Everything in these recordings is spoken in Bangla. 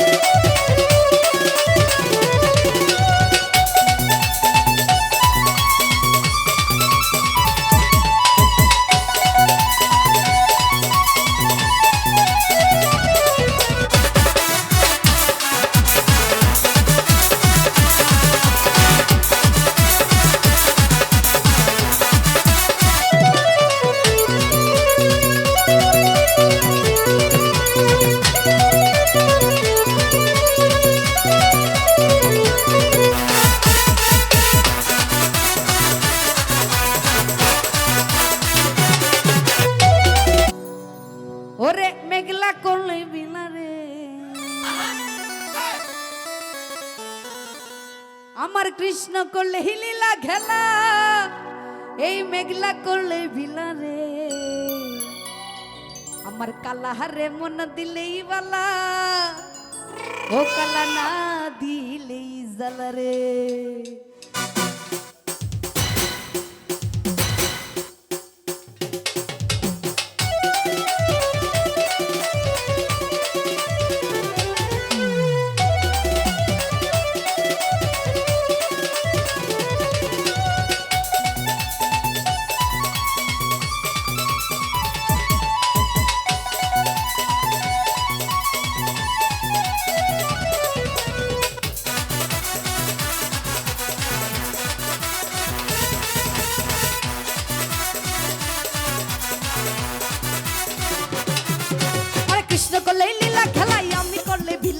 you কৃষ্ণ করলে হিলিলা খেলা, এই মেঘলা করলে বিলারে আমার কালা হারে মন দিলেই বালা, ও কালা না দিলেই জালা রে।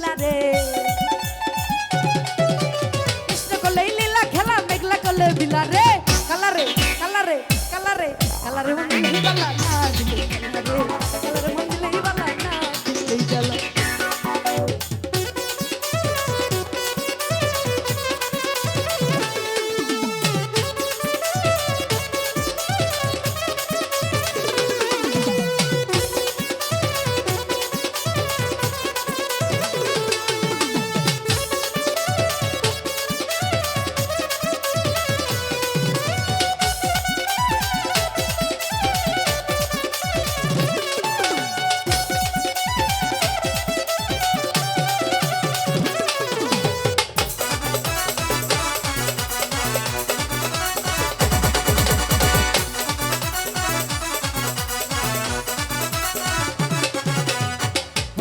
করলে রে। কৃষ্ণ কলে লীলা খেলা, মেঘলা কলে ভিলা রে কালারে কালারে কালারে কালারে মন্দিলে হিবালা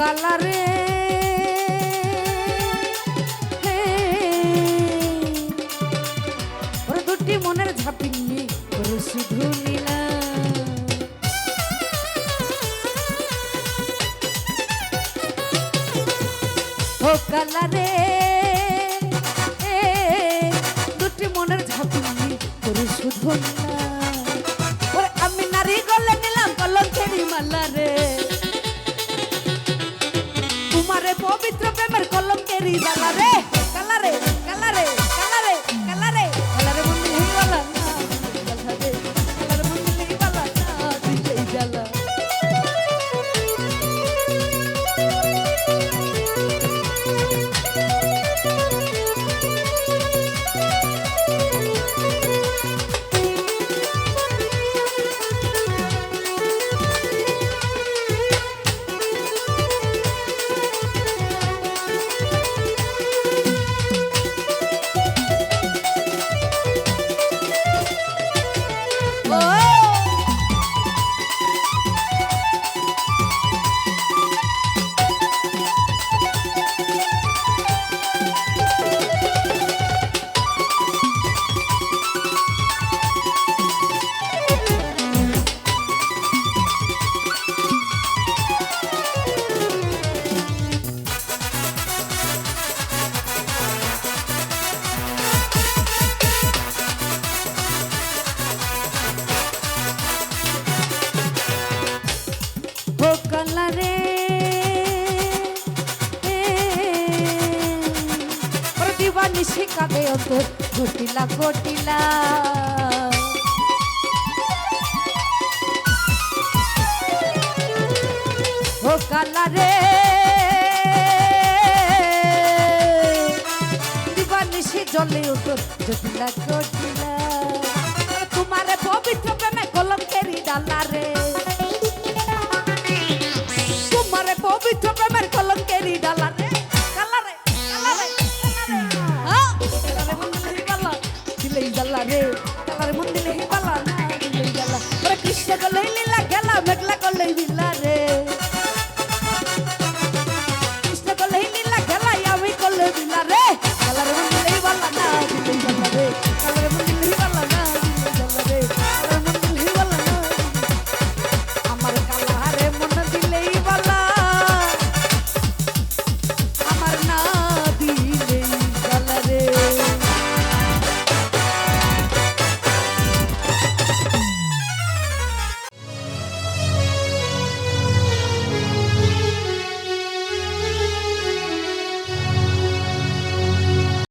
কালারে। ওরে দুটি মনের ঝাপিনি ওরে শুধু নীলা ও কালারে। দুটি মনের ঝাপিনি ওরে শুধু নীলা জ্বালা রে ঠিকাবে অত ঘটিলা ঘটিলা ও কালা রে দিবানিশি জলে উঠো জটিলা ঘটিলা Sugar Lily Lily.